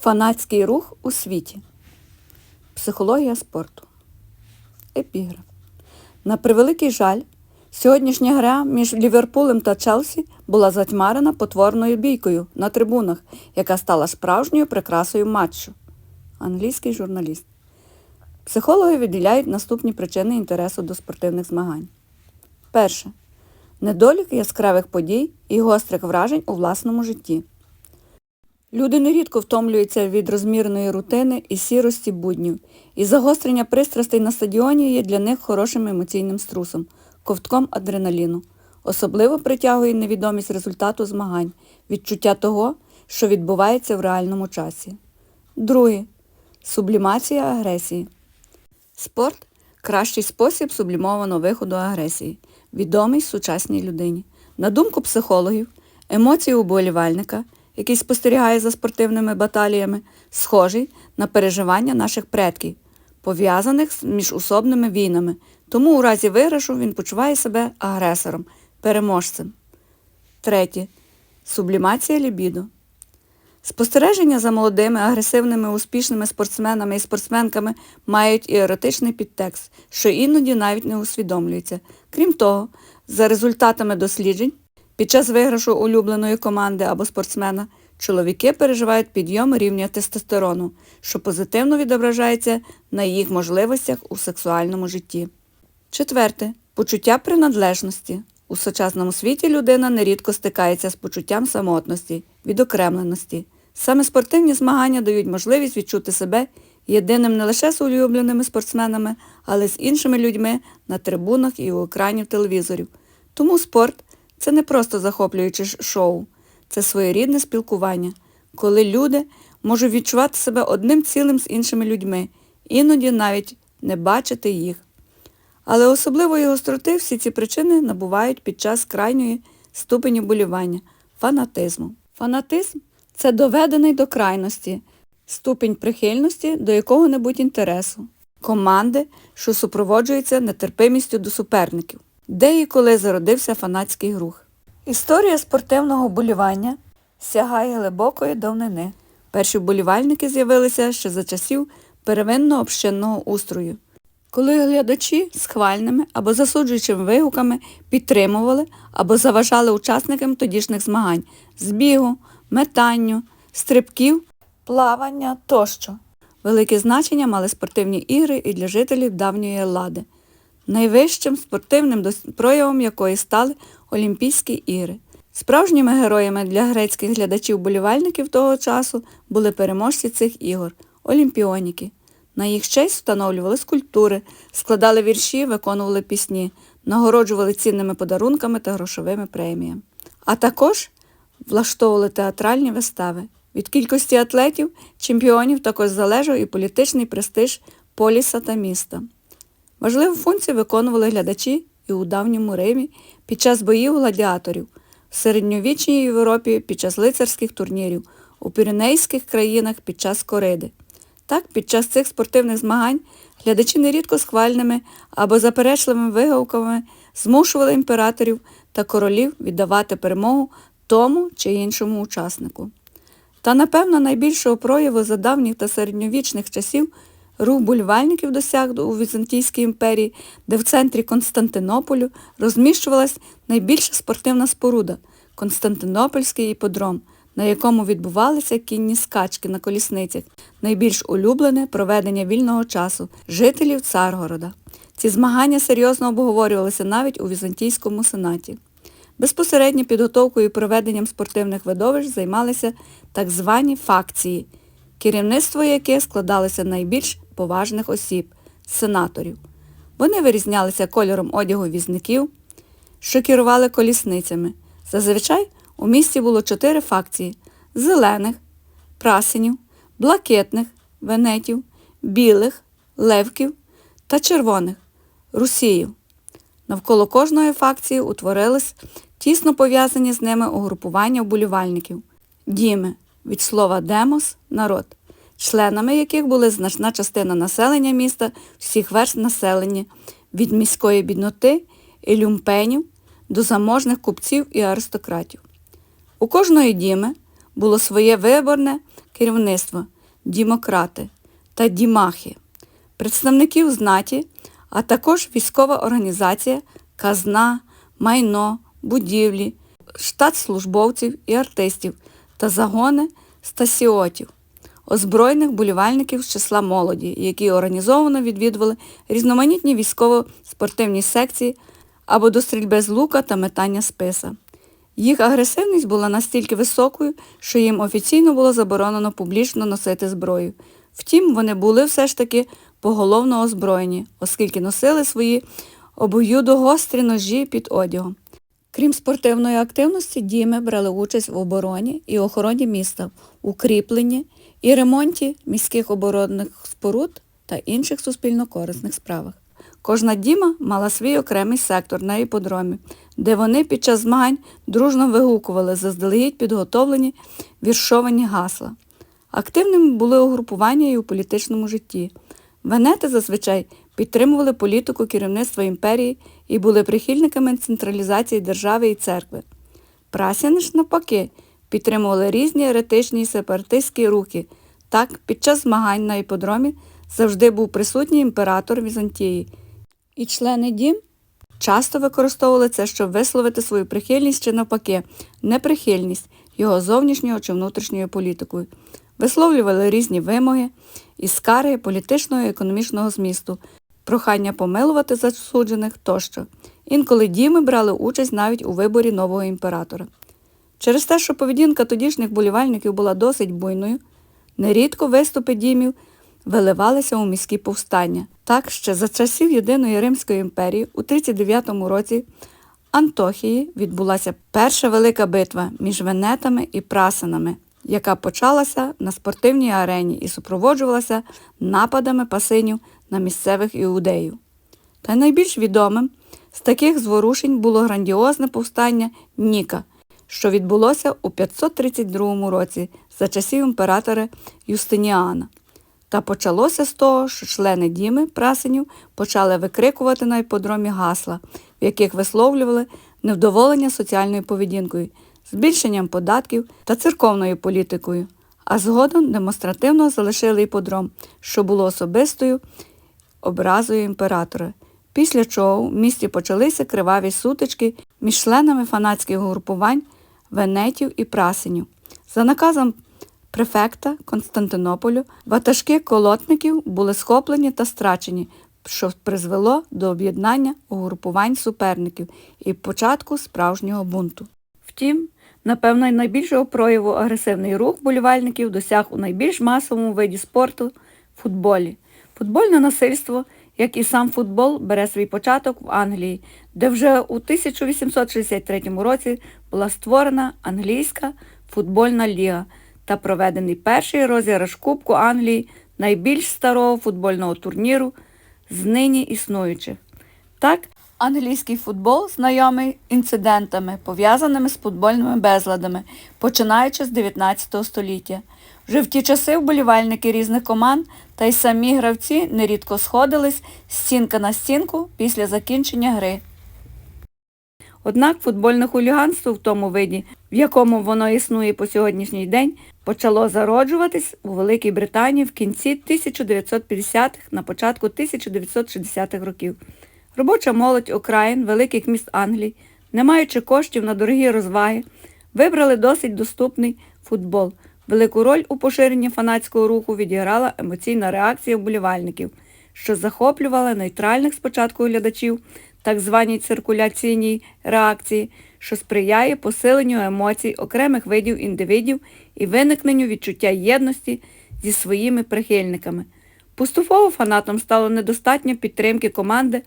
Фанатський рух у світі. Психологія спорту. Епіграф. На превеликий жаль, сьогоднішня гра між Ліверпулем та Челсі була затьмарена потворною бійкою на трибунах, яка стала справжньою прикрасою матчу. Англійський журналіст. Психологи виділяють наступні причини інтересу до спортивних змагань. Перше. Недолік яскравих подій і гострих вражень у власному житті. Люди нерідко втомлюються від розмірної рутини і сірості буднів, і загострення пристрастей на стадіоні є для них хорошим емоційним струсом, ковтком адреналіну. Особливо притягує невідомість результату змагань, відчуття того, що відбувається в реальному часі. Друге. Сублімація агресії. Спорт кращий спосіб сублімованого виходу агресії, відомий сучасній людині. На думку психологів, емоції уболівальника, який спостерігає за спортивними баталіями, схожий на переживання наших предків, пов'язаних з міжусобними війнами. Тому у разі виграшу він почуває себе агресором, переможцем. Третє. Сублімація лібідо. Спостереження за молодими, агресивними, успішними спортсменами і спортсменками мають і еротичний підтекст, що іноді навіть не усвідомлюється. Крім того, за результатами досліджень, під час виграшу улюбленої команди або спортсмена чоловіки переживають підйом рівня тестостерону, що позитивно відображається на їх можливостях у сексуальному житті. Четверте. Почуття приналежності. У сучасному світі людина нерідко стикається з почуттям самотності, відокремленості. Саме спортивні змагання дають можливість відчути себе єдиним не лише з улюбленими спортсменами, але й з іншими людьми на трибунах і у екранів телевізорів. Тому спорт це не просто захоплююче шоу, це своєрідне спілкування, коли люди можуть відчувати себе одним цілим з іншими людьми, іноді навіть не бачити їх. Але особливої гостроти всі ці причини набувають під час крайньої ступені болівання фанатизму. Фанатизм це доведений до крайності, ступінь прихильності до якого-небудь інтересу, команди, що супроводжується нетерпимістю до суперників, де і коли зародився фанатський рух. Історія спортивного болівання сягає глибокої давнини. Перші вболівальники з'явилися ще за часів первинного общинного устрою коли глядачі схвальними або засуджуючими вигуками підтримували або заважали учасникам тодішніх змагань з бігу, метанню, стрибків, плавання тощо. Велике значення мали спортивні ігри і для жителів давньої Еллади, найвищим спортивним проявом якої стали Олімпійські ігри. Справжніми героями для грецьких глядачів-болівальників того часу були переможці цих ігор олімпіоніки. На їх честь встановлювали скульптури, складали вірші, виконували пісні, нагороджували цінними подарунками та грошовими преміями. А також влаштовували театральні вистави. Від кількості атлетів, чемпіонів також залежав і політичний престиж поліса та міста. Важливу функцію виконували глядачі і у давньому Римі під час боїв гладіаторів, в середньовічній Європі під час лицарських турнірів, у піренейських країнах під час кориди. Так, під час цих спортивних змагань глядачі нерідко схвальними або заперечливими вигавками змушували імператорів та королів віддавати перемогу тому чи іншому учаснику. Та, напевно, найбільшого прояву за давніх та середньовічних часів рух бульвальників досяг у Візантійській імперії, де в центрі Константинополю розміщувалась найбільша спортивна споруда Константинопольський іподром, на якому відбувалися кінні скачки на колісницях, найбільш улюблене проведення вільного часу жителів Царгорода. Ці змагання серйозно обговорювалися навіть у Візантійському сенаті. Безпосередньо підготовкою і проведенням спортивних видовищ займалися так звані факції, керівництво яких складалося найбільш поважних осіб сенаторів. Вони вирізнялися кольором одягу візників, що керували колісницями. Зазвичай у місті було чотири факції зелених, прасенів, блакитних, венетів, білих, левків та червоних русіїв. Навколо кожної факції утворились тісно пов'язані з ними угрупування вболівальників діми від слова демос народ, членами яких були значна частина населення міста, всіх верст населення, від міської бідноти і люмпенів до заможних купців і аристократів. У кожної діми було своє виборне керівництво, демократи та дімахи, представників знаті, а також військова організація, казна, майно, будівлі, штат службовців і артистів та загони стасіотів, озброєних болівальників з числа молоді, які організовано відвідували різноманітні військово-спортивні секції або до стрільби з лука та метання списа. Їх агресивність була настільки високою, що їм офіційно було заборонено публічно носити зброю. Втім, вони були все ж таки поголовно озброєні, оскільки носили свої обоюдогострі ножі під одягом. Крім спортивної активності, діми брали участь в обороні і охороні міста, укріпленні і ремонті міських оборонних споруд та інших суспільно-корисних справах. Кожна діма мала свій окремий сектор на іподромі, де вони під час змагань дружно вигукували заздалегідь підготовлені віршовані гасла. Активними були угрупування і у політичному житті. Венети зазвичай підтримували політику керівництва імперії і були прихильниками централізації держави і церкви. Прасяни ж, навпаки, підтримували різні еретичні сепаратистські рухи. Так, під час змагань на іподромі завжди був присутній імператор Візантії, і члени дім часто використовували це, щоб висловити свою прихильність чи навпаки, неприхильність його зовнішньою чи внутрішньою політикою, висловлювали різні вимоги і скарги політичного і економічного змісту, прохання помилувати засуджених тощо. Інколи діми брали участь навіть у виборі нового імператора. Через те, що поведінка тодішніх болівальників була досить буйною, нерідко виступи дімів виливалися у міські повстання. Так, ще за часів Єдиної Римської імперії у 39 році Антохії відбулася перша велика битва між венетами і прасанами, яка почалася на спортивній арені і супроводжувалася нападами пасинів на місцевих іудеїв. Та найбільш відомим з таких зворушень було грандіозне повстання Ніка, що відбулося у 532 році за часів імператора Юстиніана. Та почалося з того, що члени Діми Прасенів почали викрикувати на іподромі гасла, в яких висловлювали невдоволення соціальною поведінкою, збільшенням податків та церковною політикою, а згодом демонстративно залишили іподром, що було особистою образою імператора. Після чого в місті почалися криваві сутички між членами фанатських групувань венетів і прасенів. За наказом префекта Константинополю ватажки колотників були схоплені та страчені, що призвело до об'єднання угрупувань суперників і початку справжнього бунту. Втім, напевно, найбільшого прояву агресивний рух болівальників досяг у найбільш масовому виді спорту футболі. Футбольне насильство, як і сам футбол, бере свій початок в Англії, де вже у 1863 році була створена англійська футбольна ліга та проведений перший розіграш Кубку Англії найбільш старого футбольного турніру з нині існуючих. Так, англійський футбол знайомий інцидентами, пов'язаними з футбольними безладами, починаючи з 19 століття. Вже в ті часи вболівальники різних команд та й самі гравці нерідко сходились стінка на стінку після закінчення гри. Однак футбольне хуліганство в тому виді, в якому воно існує по сьогоднішній день, почало зароджуватись у Великій Британії в кінці 1950-х, на початку 1960-х років. Робоча молодь окраїн великих міст Англії, не маючи коштів на дорогі розваги, вибрали досить доступний футбол. Велику роль у поширенні фанатського руху відіграла емоційна реакція вболівальників, що захоплювала нейтральних спочатку глядачів, так званій циркуляційній реакції, що сприяє посиленню емоцій окремих видів індивідів і виникненню відчуття єдності зі своїми прихильниками. Поступово фанатам стало недостатньо підтримки команди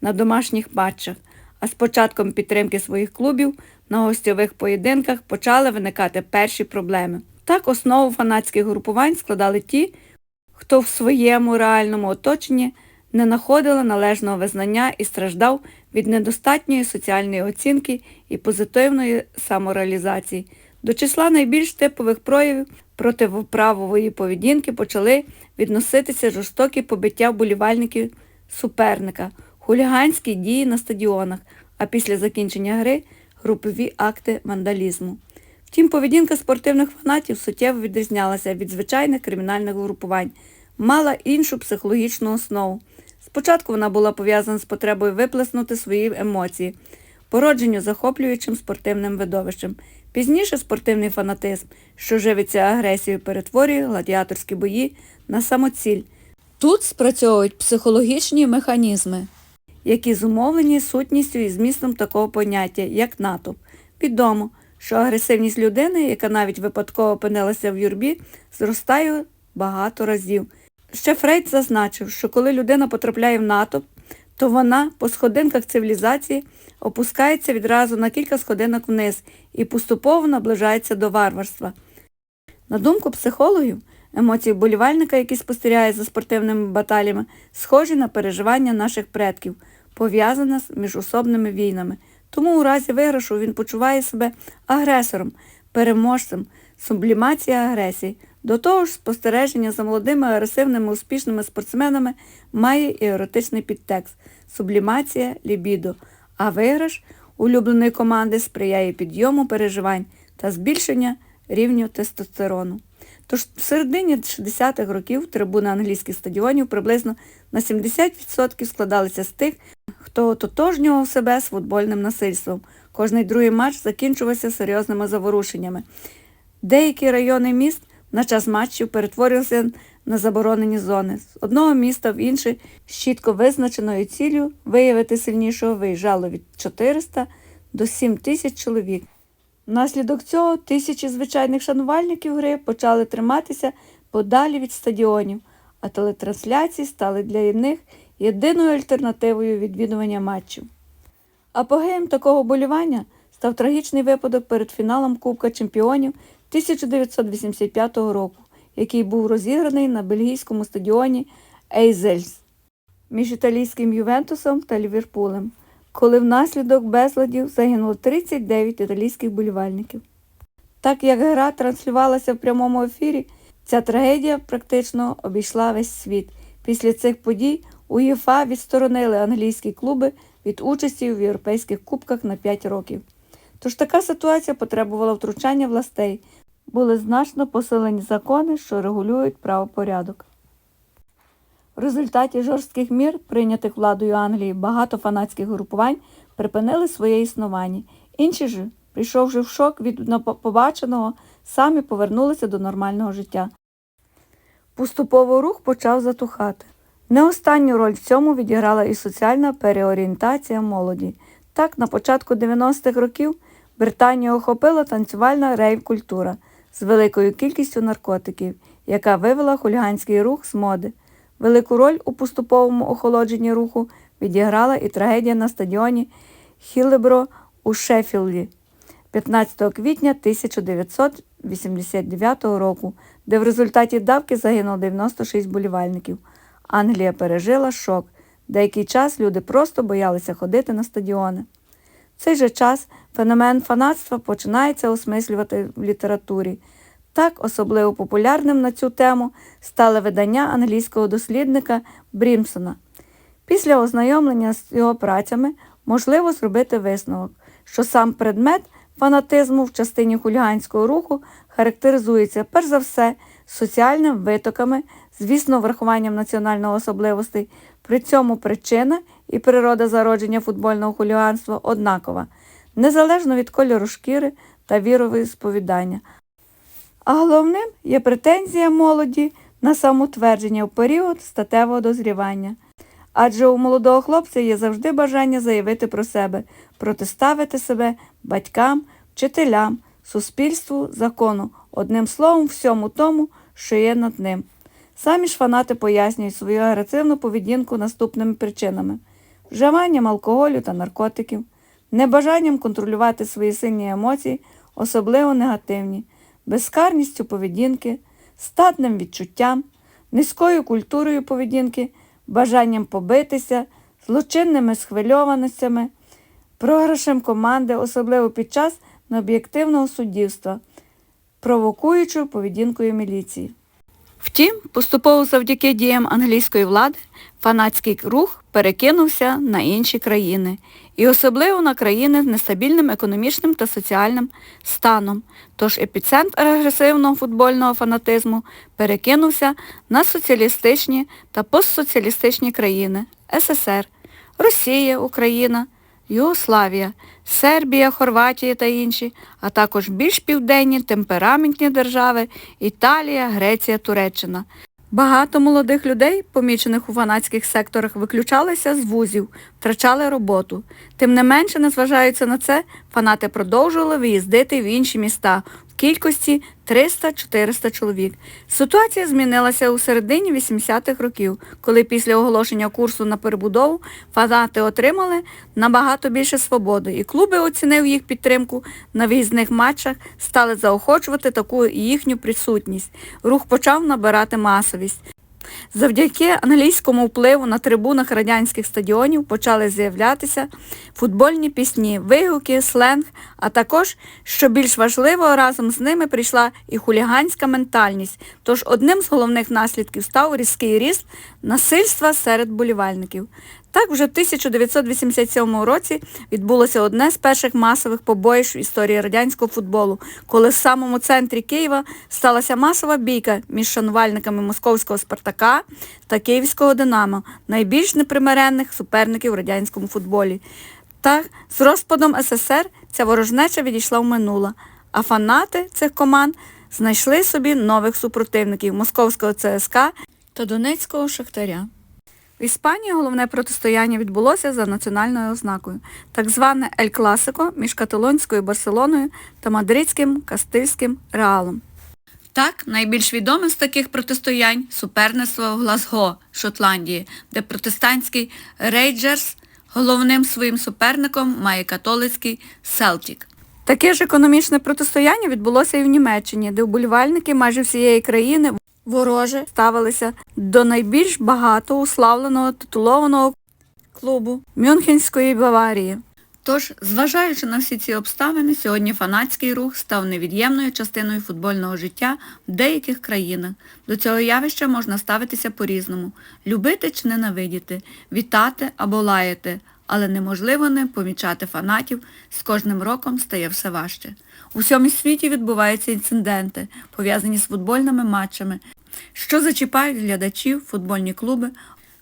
на домашніх матчах, а з початком підтримки своїх клубів на гостьових поєдинках почали виникати перші проблеми. Так основу фанатських групувань складали ті, хто в своєму реальному оточенні не знаходили належного визнання і страждав від недостатньої соціальної оцінки і позитивної самореалізації. До числа найбільш типових проявів протиправової поведінки почали відноситися жорстокі побиття вболівальників суперника, хуліганські дії на стадіонах, а після закінчення гри групові акти вандалізму. Втім, поведінка спортивних фанатів суттєво відрізнялася від звичайних кримінальних групувань, мала іншу психологічну основу. Спочатку вона була пов'язана з потребою виплеснути свої емоції, породженню захоплюючим спортивним видовищем. Пізніше спортивний фанатизм, що живиться агресією, перетворює гладіаторські бої на самоціль. Тут спрацьовують психологічні механізми, які зумовлені сутністю і змістом такого поняття, як натовп. Відомо, що агресивність людини, яка навіть випадково опинилася в юрбі, зростає багато разів. Ще Фрейд зазначив, що коли людина потрапляє в натовп, то вона по сходинках цивілізації опускається відразу на кілька сходинок вниз і поступово наближається до варварства. На думку психологів, емоції вболівальника, який спостерігає за спортивними баталіями, схожі на переживання наших предків, пов'язане з міжособними війнами. Тому у разі виграшу він почуває себе агресором, переможцем, сублімація агресії. До того ж, спостереження за молодими, агресивними, успішними спортсменами має і еротичний підтекст сублімація лібідо, а виграш улюбленої команди сприяє підйому переживань та збільшення рівню тестостерону. Тож в середині 60-х років трибуни англійських стадіонів приблизно на 70% складалися з тих, хто ототожнював себе з футбольним насильством. Кожний другий матч закінчувався серйозними заворушеннями. Деякі райони міст на час матчів перетворювалися на заборонені зони. З одного міста в інше з чітко визначеною ціллю виявити сильнішого виїжджало від 400 до 7 тисяч чоловік. Внаслідок цього тисячі звичайних шанувальників гри почали триматися подалі від стадіонів, а телетрансляції стали для них єдиною альтернативою відвідування матчів. Апогеєм такого болівання став трагічний випадок перед фіналом Кубка чемпіонів 1985 року, який був розіграний на бельгійському стадіоні Ейзельс між італійським Ювентусом та Ліверпулем, коли внаслідок безладів загинуло 39 італійських болівальників. Так як гра транслювалася в прямому ефірі, ця трагедія практично обійшла весь світ. Після цих подій УЄФА відсторонили англійські клуби від участі в європейських кубках на 5 років. Тож така ситуація потребувала втручання властей, були значно посилені закони, що регулюють правопорядок. В результаті жорстких мір, прийнятих владою Англії, багато фанатських групувань припинили своє існування. Інші ж, прийшовши в шок від побаченого, самі повернулися до нормального життя. Поступово рух почав затухати. Не останню роль в цьому відіграла і соціальна переорієнтація молоді. Так, на початку 90-х років Британію охопила танцювальна рейв-культура з великою кількістю наркотиків, яка вивела хуліганський рух з моди. Велику роль у поступовому охолодженні руху відіграла і трагедія на стадіоні Хілебро у Шеффілді 15 квітня 1989 року, де в результаті давки загинуло 96 болівальників. Англія пережила шок. Деякий час люди просто боялися ходити на стадіони. В цей же час феномен фанатства починається осмислювати в літературі. Так особливо популярним на цю тему стали видання англійського дослідника Брімсона. Після ознайомлення з його працями можливо зробити висновок, що сам предмет фанатизму в частині хуліганського руху характеризується перш за все соціальними витоками, звісно, врахуванням національних особливостей. При цьому причина і природа зародження футбольного хуліганства однакова, незалежно від кольору шкіри та вірової сповідання. А головним є претензія молоді на самотвердження в період статевого дозрівання. Адже у молодого хлопця є завжди бажання заявити про себе, протиставити себе батькам, вчителям, суспільству, закону, одним словом, всьому тому, що є над ним. Самі ж фанати пояснюють свою агресивну поведінку наступними причинами: вживанням алкоголю та наркотиків, небажанням контролювати свої сильні емоції, особливо негативні, безкарністю поведінки, статним відчуттям, низькою культурою поведінки, бажанням побитися, злочинними схвильованостями, програшем команди, особливо під час необ'єктивного суддівства, провокуючою поведінкою міліції. Втім, поступово завдяки діям англійської влади фанатський рух перекинувся на інші країни, і особливо на країни з нестабільним економічним та соціальним станом. Тож епіцентр агресивного футбольного фанатизму перекинувся на соціалістичні та постсоціалістичні країни СССР, Росія, Україна, Югославія, Сербія, Хорватія та інші, а також більш південні темпераментні держави Італія, Греція, Туреччина. Багато молодих людей, помічених у фанатських секторах, виключалися з вузів, втрачали роботу. Тим не менше, незважаючи на це, фанати продовжували виїздити в інші міста кількості 300-400 чоловік. Ситуація змінилася у середині 80-х років, коли після оголошення курсу на перебудову фанати отримали набагато більше свободи, і клуби, оцінив їх підтримку на виїзних матчах, стали заохочувати таку їхню присутність. Рух почав набирати масовість. Завдяки англійському впливу на трибунах радянських стадіонів почали з'являтися футбольні пісні, вигуки, сленг, а також, що більш важливо, разом з ними прийшла і хуліганська ментальність. Тож одним з головних наслідків став різкий ріст насильства серед болівальників. Так, вже в 1987 році відбулося одне з перших масових побоїш в історії радянського футболу, коли в самому центрі Києва сталася масова бійка між шанувальниками московського Спартака та Київського Динамо, найбільш непримиренних суперників в радянському футболі. Так, з розпадом СССР ця ворожнеча відійшла в минуле, а фанати цих команд знайшли собі нових супротивників московського ЦСКА та Донецького Шахтаря. В Іспанії головне протистояння відбулося за національною ознакою, так зване Ель Класико між каталонською Барселоною та мадридським Кастильським Реалом. Так, найбільш відоме з таких протистоянь суперництво в Глазго, Шотландії, де протестантський Рейджерс головним своїм суперником має католицький Селтік. Таке ж економічне протистояння відбулося і в Німеччині, де вболівальники майже всієї країни вороже ставилися до найбільш багато уславленого титулованого клубу Мюнхенської Баварії. Тож, зважаючи на всі ці обставини, сьогодні фанатський рух став невід'ємною частиною футбольного життя в деяких країнах. До цього явища можна ставитися по-різному любити чи ненавидіти, вітати або лаяти, але неможливо не помічати фанатів, з кожним роком стає все важче. У всьому світі відбуваються інциденти, пов'язані з футбольними матчами, що зачіпають глядачів, футбольні клуби,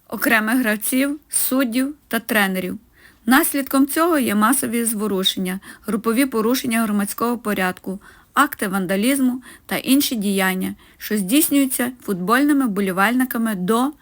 окремих гравців, суддів та тренерів. Наслідком цього є масові зворушення, групові порушення громадського порядку, акти вандалізму та інші діяння, що здійснюються футбольними вболівальниками до,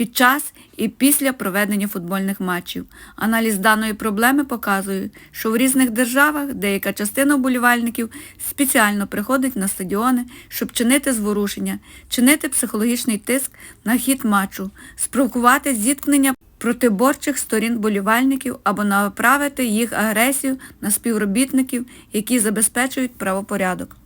під час і після проведення футбольних матчів. Аналіз даної проблеми показує, що в різних державах деяка частина вболівальників спеціально приходить на стадіони, щоб чинити зворушення, чинити психологічний тиск на хід матчу, спровокувати зіткнення протиборчих сторін болівальників або направити їх агресію на співробітників, які забезпечують правопорядок.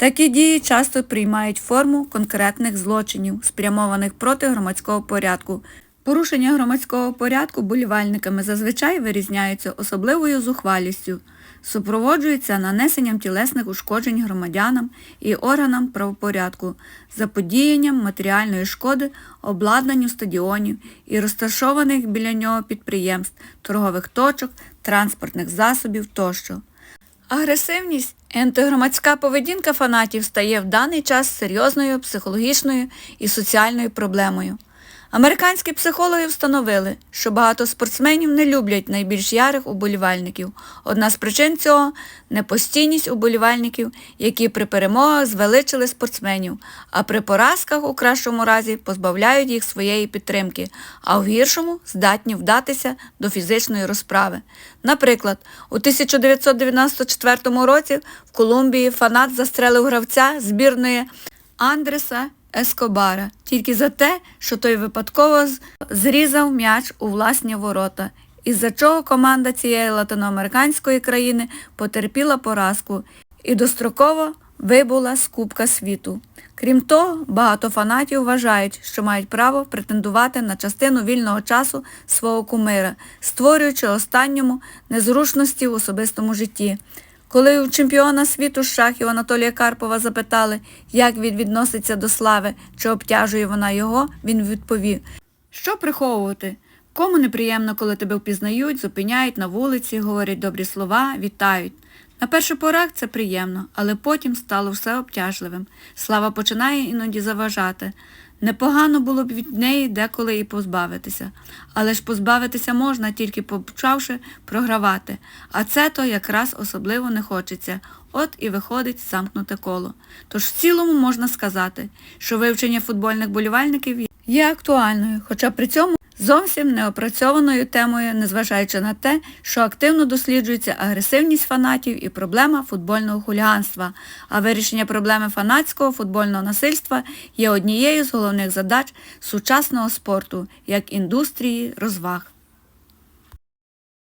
Такі дії часто приймають форму конкретних злочинів, спрямованих проти громадського порядку. Порушення громадського порядку болівальниками зазвичай вирізняються особливою зухвалістю, супроводжуються нанесенням тілесних ушкоджень громадянам і органам правопорядку, заподіянням матеріальної шкоди обладнанню стадіонів і розташованих біля нього підприємств, торгових точок, транспортних засобів тощо. Агресивність і антигромадська поведінка фанатів стає в даний час серйозною психологічною і соціальною проблемою. Американські психологи встановили, що багато спортсменів не люблять найбільш ярих уболівальників. Одна з причин цього непостійність уболівальників, які при перемогах звеличили спортсменів, а при поразках у кращому разі позбавляють їх своєї підтримки, а в гіршому здатні вдатися до фізичної розправи. Наприклад, у 1994 році в Колумбії фанат застрелив гравця збірної Андреса Ескобара тільки за те, що той випадково зрізав м'яч у власні ворота, із-за чого команда цієї латиноамериканської країни потерпіла поразку і достроково вибула з Кубка світу. Крім того, багато фанатів вважають, що мають право претендувати на частину вільного часу свого кумира, створюючи останньому незручності в особистому житті. Коли у чемпіона світу з шахів Анатолія Карпова запитали, як він відноситься до слави, чи обтяжує вона його, він відповів, що приховувати? Кому неприємно, коли тебе впізнають, зупиняють на вулиці, говорять добрі слова, вітають. На перший порах це приємно, але потім стало все обтяжливим. Слава починає іноді заважати. Непогано було б від неї деколи і позбавитися. Але ж позбавитися можна, тільки почавши програвати. А це то якраз особливо не хочеться. От і виходить замкнуте коло. Тож в цілому можна сказати, що вивчення футбольних болівальників є актуальною, хоча при цьому зовсім неопрацьованою темою, незважаючи на те, що активно досліджується агресивність фанатів і проблема футбольного хуліганства, а вирішення проблеми фанатського футбольного насильства є однією з головних задач сучасного спорту як індустрії розваг.